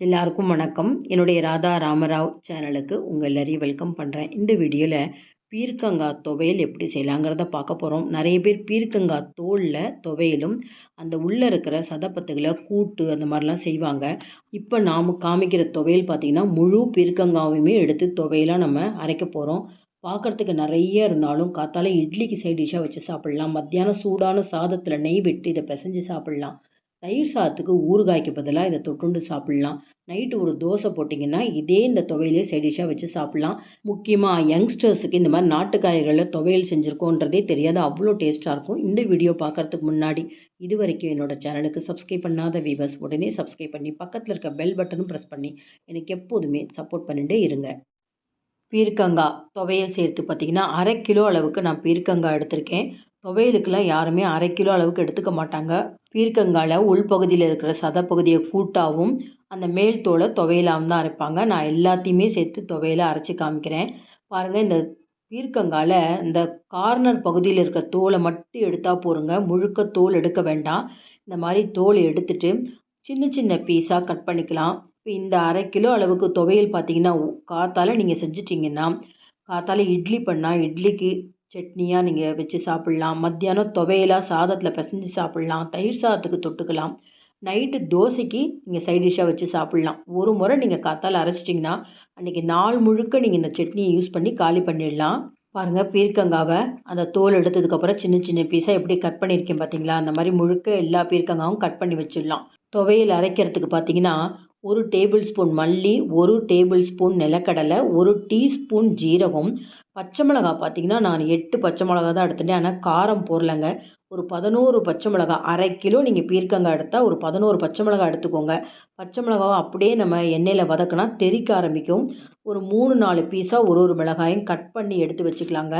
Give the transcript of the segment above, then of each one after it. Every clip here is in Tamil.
எல்லாருக்கும் வணக்கம். என்னுடைய ராதா ராமராவ் சேனலுக்கு உங்கள் எல்லாரையும் வெல்கம் பண்ணுறேன் இந்த வீடியோவில் பீர்க்கங்காய் துவையல் எப்படி செய்யலாங்கிறத பார்க்க போகிறோம் நிறைய பேர் பீர்க்கங்காய் தோலில் துவையலும் அந்த உள்ளே இருக்கிற சதப்பத்துகளை கூட்டு அந்த மாதிரிலாம் செய்வாங்க. இப்போ நாம் காமிக்கிற துவையல் பார்த்திங்கன்னா முழு பீர்க்கங்காவையுமே எடுத்து துவையலாக நம்ம அரைக்க போகிறோம் பார்க்குறதுக்கு நிறைய இருந்தாலும் காத்தால இட்லிக்கு சைட் டிஷ்ஷாக வச்சு சாப்பிட்லாம். மத்தியானம் சூடான சாதத்தில் நெய் விட்டு இதை பிசைஞ்சு சாப்பிட்லாம். தயிர் சாதத்துக்கு ஊறுகாய்க்கு பதிலாக இதை தொட்டுண்டு சாப்பிட்லாம். நைட்டு ஒரு தோசை போட்டிங்கன்னா இதே இந்த துவையிலே சைடிஷாக வச்சு சாப்பிட்லாம். முக்கியமாக யங்ஸ்டர்ஸுக்கு இந்த மாதிரி நாட்டுக்காய்களில் துவையல் செஞ்சுருக்கோன்றதே தெரியாது. அவ்வளோ டேஸ்ட்டாக இருக்கும். இந்த வீடியோ பார்க்குறதுக்கு முன்னாடி இது வரைக்கும் என்னோடய சேனலுக்கு சப்ஸ்கிரைப் பண்ணாத வீவர்ஸ் உடனே சப்ஸ்கிரைப் பண்ணி பக்கத்தில் இருக்க பெல் பட்டனும் ப்ரெஸ் பண்ணி எனக்கு எப்போதுமே சப்போர்ட் பண்ணிகிட்டே இருங்க. பீர்க்கங்காய் துவையல் சேர்த்து பார்த்திங்கன்னா அரை கிலோ அளவுக்கு நான் பீர்க்கங்காய் எடுத்திருக்கேன். துவையலுக்கெல்லாம் யாருமே அரை கிலோ அளவுக்கு எடுத்துக்க மாட்டாங்க. பீர்க்கங்காயில் உள்பகுதியில் இருக்கிற சதப்பகுதியை கூட்டாகவும் அந்த மேல் தோலை துவையலாகவும் தான் அரைப்பாங்க. நான் எல்லாத்தையுமே சேர்த்து துவையில அரைச்சி காமிக்கிறேன். பாருங்கள் இந்த பீர்க்கங்கால இந்த கார்னர் பகுதியில் இருக்கிற தோலை மட்டும் எடுத்தால் போருங்க. முழுக்க தோல் எடுக்க வேண்டாம். இந்த மாதிரி தோல் எடுத்துட்டு சின்ன சின்ன பீஸாக கட் பண்ணிக்கலாம். இப்போ இந்த அரை கிலோ அளவுக்கு துவையல் பார்த்தீங்கன்னா காத்தால் நீங்கள் செஞ்சிட்டிங்கன்னா காத்தால் இட்லி பண்ணால் இட்லிக்கு சட்னியாக நீங்கள் வச்சு சாப்பிட்லாம். மத்தியானம் துவையலாக சாதத்தில் பிசைஞ்சு சாப்பிட்லாம். தயிர் சாதத்துக்கு தொட்டுக்கலாம். நைட்டு தோசைக்கு நீங்கள் சைட் டிஷ்ஷாக வச்சு சாப்பிட்லாம். ஒரு முறை நீங்கள் காத்தால் அரைச்சிட்டிங்கன்னா அன்றைக்கி நாள் முழுக்க நீங்கள் இந்த சட்னியை யூஸ் பண்ணி காலி பண்ணிடலாம். பாருங்கள் பீர்க்கங்காவை அந்த தோல் எடுத்ததுக்கப்புறம் சின்ன சின்ன பீஸாக எப்படி கட் பண்ணியிருக்கேன் பார்த்தீங்களா அந்த மாதிரி முழுக்க எல்லா பீர்க்கங்காவும் கட் பண்ணி வச்சிடலாம். துவையல் அரைக்கிறதுக்கு பார்த்தீங்கன்னா ஒரு டேபிள் ஸ்பூன் மல்லி ஒரு டேபிள் ஸ்பூன் நிலக்கடலை ஒரு டீஸ்பூன் ஜீரகம். பச்சை மிளகா பார்த்தீங்கன்னா நான் எட்டு பச்சை மிளகா தான் எடுத்துட்டேன். ஆனால் காரம் போடலைங்க. ஒரு பதினோரு பச்சை மிளகா அரை கிலோ நீங்கள் பீர்க்கங்காய் எடுத்தால் ஒரு பதினோரு பச்சை மிளகா எடுத்துக்கோங்க. பச்சை மிளகாவை அப்படியே நம்ம எண்ணெயில் வதக்கினா தெறிக்க ஆரம்பிக்கும். ஒரு மூணு நாலு பீஸாக ஒரு ஒரு மிளகாயும் கட் பண்ணி எடுத்து வச்சுக்கலாங்க.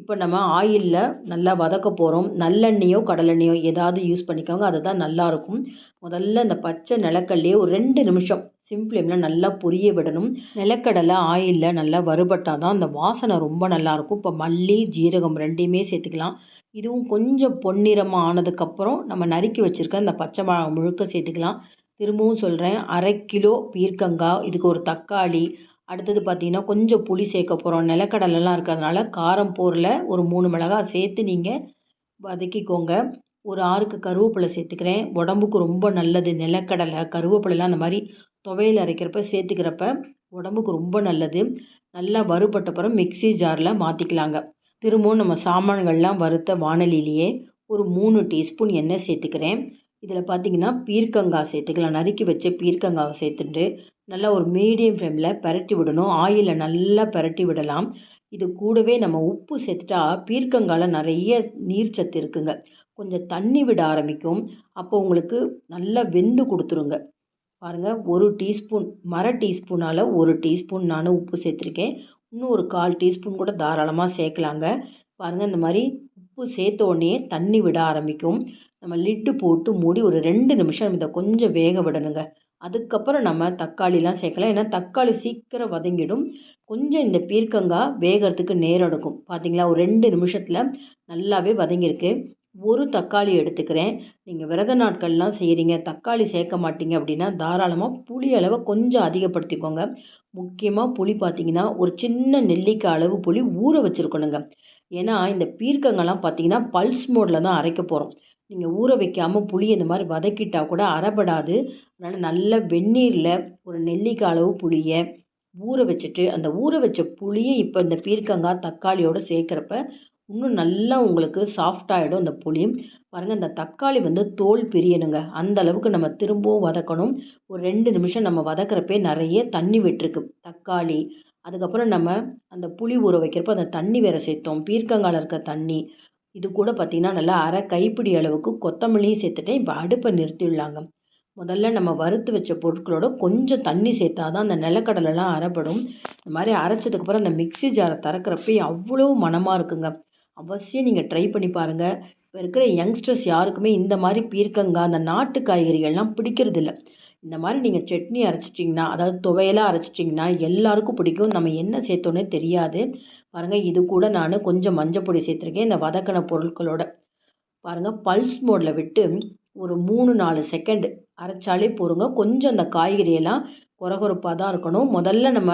இப்போ நம்ம ஆயிலில் நல்லா வதக்க போகிறோம் நல்லெண்ணெயோ கடலெண்ணெயோ ஏதாவது யூஸ் பண்ணிக்கோங்க. அதுதான் நல்லாயிருக்கும் முதல்ல இந்த பச்சை நிலக்கடலையே ஒரு ரெண்டு நிமிஷம் சிம் ஃப்ளேமில் நல்லா பொரிய விடணும். நிலக்கடலை ஆயிலில் நல்லா வறுபட்டால் தான் அந்த வாசனை ரொம்ப நல்லாயிருக்கும் இப்போ மல்லி ஜீரகம் ரெண்டையுமே சேர்த்துக்கலாம். இதுவும் கொஞ்சம் பொன்னிறமாக ஆனதுக்கப்புறம் நம்ம நறுக்கி வச்சுருக்க இந்த பச்சை மிளகா முழுக்க சேர்த்துக்கலாம். திரும்பவும் சொல்கிறேன் அரை கிலோ பீர்க்கங்காய் இதுக்கு ஒரு தக்காளி அடுத்தது பார்த்திங்கன்னா கொஞ்சம் புளி சேர்க்க போகிறோம் நிலக்கடலைலாம் இருக்கிறதுனால காரம் போரில் ஒரு மூணு மிளகா சேர்த்து நீங்கள் வதக்கிக்கோங்க. ஒரு ஆறுக்கு கருவேப்பிலை சேர்த்துக்கிறேன். உடம்புக்கு ரொம்ப நல்லது. நிலக்கடலை கருவேப்பிலைலாம் அந்த மாதிரி துவையல் அரைக்கிறப்ப சேர்த்துக்கிறப்ப உடம்புக்கு ரொம்ப நல்லது. நல்லா வறுபட்டப்புறம் மிக்சி ஜாரில் மாற்றிக்கலாங்க திரும்பவும் நம்ம சாமான்கள்லாம் வறுத்த வானலிலேயே ஒரு மூணு டீஸ்பூன் எண்ணெய் சேர்த்துக்கிறேன். இதில் பார்த்திங்கன்னா பீர்க்கங்காய் சேர்த்துக்கலாம். நறுக்கி வச்ச பீர்க்கங்காவை சேர்த்துட்டு நல்லா ஒரு மீடியம் ஃப்ளேமில் பரட்டி விடணும். ஆயிலில் நல்லா பரட்டி விடலாம். இது கூடவே நம்ம உப்பு சேர்த்துட்டா பீர்க்கங்காயில் நிறைய நீர் சத்து இருக்குங்க. கொஞ்சம் தண்ணி விட ஆரம்பிக்கும். அப்போ உங்களுக்கு நல்லா வெந்து கொடுத்துருங்க. பாருங்கள் ஒரு டீஸ்பூன் மர டீஸ்பூனால் ஒரு டீஸ்பூன் நான் உப்பு சேர்த்துருக்கேன். இன்னும் ஒரு கால் டீஸ்பூன் கூட தாராளமாக சேர்க்கலாங்க. பாருங்கள் இந்த மாதிரி உப்பு சேர்த்த உடனே தண்ணி விட ஆரம்பிக்கும். நம்ம லிட்டு போட்டு மூடி ஒரு ரெண்டு நிமிஷம் இதை கொஞ்சம் வேக விடணுங்க. அதுக்கப்புறம் நம்ம தக்காளிலாம் சேர்க்கலாம். ஏன்னா தக்காளி சீக்கிரம் வதங்கிடும். கொஞ்சம் இந்த பீர்க்கங்காய் வேகிறதுக்கு நேரம் எடுக்கும். பார்த்தீங்களா ஒரு ரெண்டு நிமிஷத்தில் நல்லாவே வதங்கியிருக்கு. ஒரு தக்காளி எடுத்துக்கிறேன். நீங்கள் விரத நாட்கள்லாம் செய்கிறீங்க தக்காளி சேர்க்க மாட்டீங்க அப்படின்னா தாராளமாக புளி அளவை கொஞ்சம் அதிகப்படுத்திக்கோங்க. முக்கியமாக புளி பார்த்தீங்கன்னா ஒரு சின்ன நெல்லிக்காய் அளவு புளி ஊற வச்சுருக்கணுங்க. ஏன்னா இந்த பீர்க்கங்கள்லாம் பார்த்தீங்கன்னா பல்ஸ் மோடில் தான் அரைக்க போகிறோம் நீங்கள் ஊற வைக்காமல் புளி இந்த மாதிரி வதக்கிட்டால் கூட அறப்படாது. அதனால் நல்ல வெந்நீரில் ஒரு நெல்லிக்காய் அளவு புளியை ஊற வச்சுட்டு அந்த ஊற வச்ச புளியை இப்போ இந்த பீர்க்கங்காய் தக்காளியோடு சேர்க்குறப்ப இன்னும் நல்லா உங்களுக்கு சாஃப்டாகிடும் அந்த புளி. பாருங்கள் அந்த தக்காளி வந்து தோல் பிரியணுங்க. அந்த அளவுக்கு நம்ம திரும்பவும் வதக்கணும். ஒரு ரெண்டு நிமிஷம் நம்ம வதக்கிறப்பே நிறைய தண்ணி விட்டுருக்கு. தக்காளி அதுக்கப்புறம் நம்ம அந்த புளி ஊற வைக்கிறப்ப அந்த தண்ணி வேறு சேர்த்தோம். பீர்க்கங்காயில் இருக்க தண்ணி இது கூட பார்த்திங்கன்னா நல்லா அரை கைப்பிடி அளவுக்கு கொத்தமல்லியும் சேர்த்துட்டேன். இப்போ அடுப்பை நிறுத்திடலாங்க. முதல்ல நம்ம வறுத்து வச்ச பொருட்களோட கொஞ்சம் தண்ணி சேர்த்தா தான் அந்த நிலக்கடலைலாம் அரைப்படும் இந்த மாதிரி அரைச்சதுக்கப்புறம் அந்த மிக்சி ஜாரை திறக்கிறப்ப அவ்வளோ மனமாக இருக்குங்க. அவசியம் நீங்கள் ட்ரை பண்ணி பாருங்கள் இப்போ இருக்கிற யங்ஸ்டர்ஸ் யாருக்குமே இந்த மாதிரி பீர்க்கங்காய் அந்த நாட்டு காய்கறிகள்லாம் பிடிக்கிறதில்ல. இந்த மாதிரி நீங்கள் சட்னி அரைச்சிட்டிங்கன்னா அதாவது துவையலாக அரைச்சிட்டிங்கன்னா எல்லாருக்கும் பிடிக்கும். நம்ம என்ன சேர்த்தோன்னே தெரியாது. பாருங்கள் இது கூட நான் கொஞ்சம் மஞ்சள் பொடி சேர்த்துருக்கேன். இந்த வதக்கின பொருட்களோட. பாருங்கள் பல்ஸ் மோடில் விட்டு ஒரு மூணு நாலு செகண்ட் அரைச்சாலே போருங்க கொஞ்சம் அந்த காய்கறியெல்லாம் கொரகொரப்பாக தான் இருக்கணும். முதல்ல நம்ம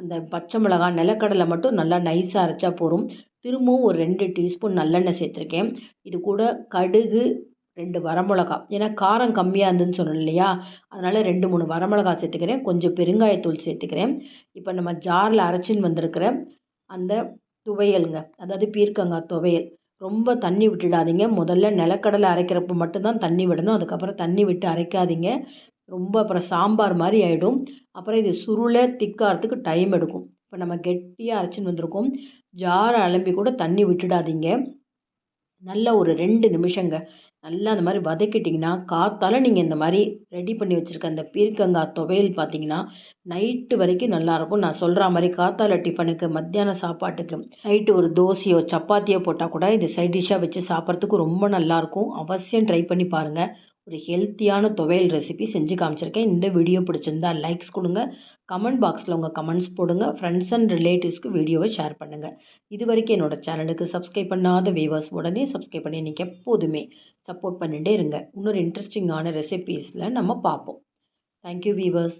அந்த பச்சை மிளகாய் நிலக்கடலை மட்டும் நல்லா நைஸாக அரைச்சா போதும். திரும்பவும் ஒரு ரெண்டு டீஸ்பூன் நல்லெண்ணெய் சேர்த்துருக்கேன். இது கூட கடுகு ரெண்டு வரமிளகா. ஏன்னா காரம் கம்மியாக இருந்துன்னு சொன்னோம் இல்லையா? அதனால் ரெண்டு மூணு வரமிளகா சேர்த்துக்கிறேன். கொஞ்சம் பெருங்காயத்தூள் சேர்த்துக்கிறேன். இப்போ நம்ம ஜாரில் அரைச்சின்னு வந்திருக்கிற அந்த துவையலுங்க அதாவது பீர்க்கங்காய் துவையல் ரொம்ப தண்ணி விட்டுடாதீங்க. முதல்ல நிலக்கடலை அரைக்கிறப்ப மட்டும்தான் தண்ணி விடணும். அதுக்கப்புறம் தண்ணி விட்டு அரைக்காதீங்க. ரொம்ப அப்புறம் சாம்பார் மாதிரி ஆகிடும் அப்புறம் இது சுருளை திக்காகிறதுக்கு டைம் எடுக்கும். இப்போ நம்ம கெட்டியாக அரைச்சின்னு வந்திருக்கோம். ஜாரை அலம்பி கூட தண்ணி விட்டுடாதீங்க. நல்லா ஒரு ரெண்டு நிமிஷங்க. நல்லா அந்த மாதிரி வதக்கிட்டிங்கன்னா காத்தால் நீங்கள் இந்த மாதிரி ரெடி பண்ணி வச்சுருக்க அந்த பீர்க்கங்காய் துவையல் பார்த்தீங்கன்னா நைட்டு வரைக்கும் நல்லாயிருக்கும். நான் சொல்கிற மாதிரி காத்தால டிஃபனுக்கு மத்தியான சாப்பாட்டுக்கு நைட்டு ஒரு தோசையோ சப்பாத்தியோ போட்டால் கூட இது சைட் டிஷ்ஷாக வச்சு சாப்பிட்றதுக்கு ரொம்ப நல்லாயிருக்கும். அவசியம் ட்ரை பண்ணி பாருங்கள் ஒரு ஹெல்த்தியான துவையல் ரெசிபி செஞ்சு காமிச்சிருக்கேன். இந்த வீடியோ பிடிச்சிருந்தா லைக்ஸ் கொடுங்க. கமெண்ட் பாக்ஸில் உங்கள் கமெண்ட்ஸ் போடுங்க. ஃப்ரெண்ட்ஸ் அண்ட் ரிலேட்டிவ்ஸ்க்கு வீடியோவை ஷேர் பண்ணுங்கள் இது வரைக்கும் என்னோடய சேனலுக்கு சப்ஸ்கிரைப் பண்ணாத வியூவர்ஸ் உடனே சப்ஸ்கிரைப் பண்ணி இன்றைக்கி எப்போதுமே சப்போர்ட் பண்ணிகிட்டே இருங்க. இன்னொரு இன்ட்ரெஸ்டிங்கான ரெசிபீஸில் நம்ம பார்ப்போம். Thank you viewers